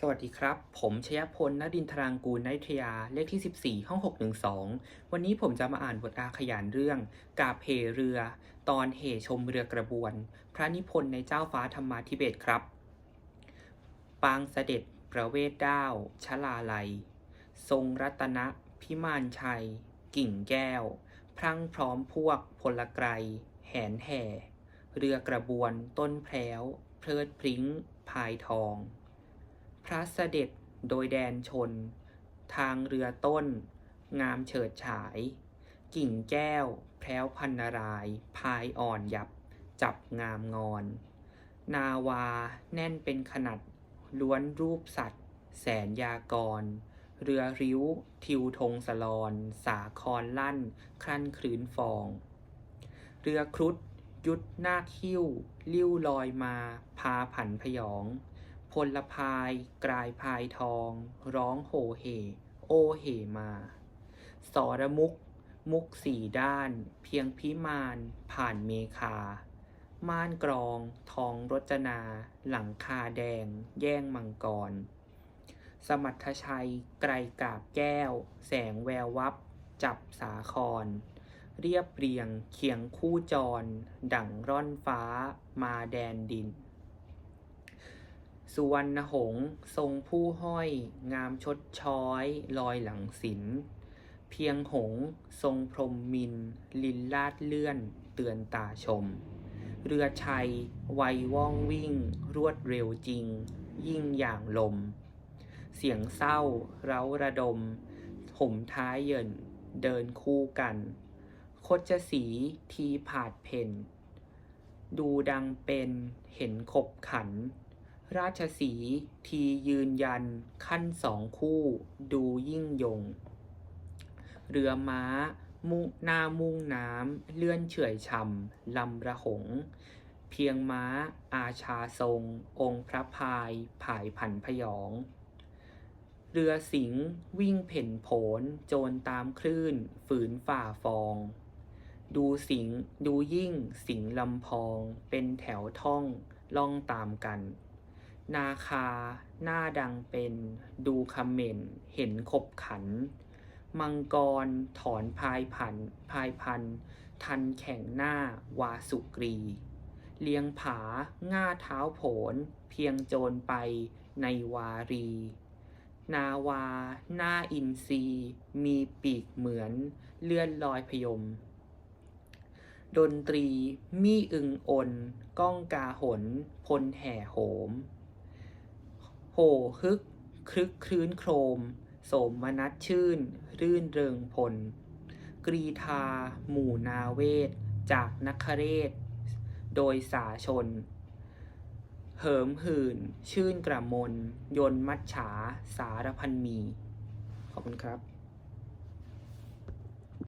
สวัสดีครับ ผมชยพลนดินทรางกูลนัยทยา เลขที่ 14 ห้อง 612 วันนี้ผมจะมาอ่านบทอาขยานเรื่อง กาเหเรือ ตอนเหชมเรือกระบวน พระนิพนธ์ในเจ้าฟ้าธรรมาธิเบศครับ ปางเสด็จประเวทด้าวชลาลัย ทรงรัตนะ พิมานชัย กิ่งแก้ว พรั่งพร้อมพวกพลไกรแหนแห่ เรือกระบวน ต้นแพรวเพลิดพริ้ง พายทอง พระเสด็จโดยแดนชน ทางเรือต้น งามเฉิดฉาย กิ่งแก้ว แพร้วพันนาราย พายอ่อนยับ จับงามงอน นาวาแน่นเป็นขนาดล้วนรูปสัตว์ แสนยากร เรือริ้ว ทิวธงสลอน สาครลั่นครั่นคลื้นฟอง เรือครุฑยุดหน้าคิ้ว ลิ้วลอยมา พาผันพยอง พลพายกลายพายทอง ร้องโหเห โอเหมา สรมุก มุกสี่ด้าน เพียงพิมานผ่านเมคา ม่านกรอง ทองรจนา หลังคาแดง แย่งมังกร สมัทชัย ไกรกาบแก้ว แสงแวววับ จับสาคร เรียบเรียงเคียงคู่จร ดั่งร่อนฟ้ามาแดนดิน สุวรรณหงทรงผู้ห้อย งามชดช้อย ลอยหลังศิลเพียงหงทรงพรมมิน ลินลาดเลื่อน เตือนตาชม เรือชัยไวว่องวิ่ง รวดเร็วจริง ยิ่งอย่างลม เสียงเศร้า เร้าระดมห่มท้ายเยินเดินคู่กันคดชสีทีผาดเพนดูดังเป็นเห็นขบขัน ราชสีทียืนยัน ขั้นสองคู่ ดูยิ่งยง เรือม้า มุน้ามุ่งน้ำ เลื่อนเฉื่อยช่ำลำระหง เพียงม้า อาชาทรง องค์พระพายผายผันพยอง เรือสิงห์วิ่งเพ่นโผน โจรตามคลื่น ฝืนฝ่าฟอง ดูสิง ดูยิ่งสิงลำพอง เป็นแถวท่อง ล่องตามกัน นาคา หน้าดังเป็น ดูคำเมนเห็นขบขัน มังกร ถอนพายผัน พายพัน ทันแข่งหน้าวาสุกรี เลียงผา ง่าเท้าโผน เพียงโจรไปในวารี นาวา หน้าอินทรีมีปีกเหมือน เลื่อนลอยพยม ดนตรี มี่อึงอน ก้องกาหน พลแห่โหม โห่ฮึกครึกครื้นโครม โสมมนัดชื่น รื่นเริงพล กรีธา หมู่นาเวศ จากนักเรศ โดยสาชน เหิมหื่น ชื่นกระมน ยนมัจฉา สารพันมี ขอบคุณครับ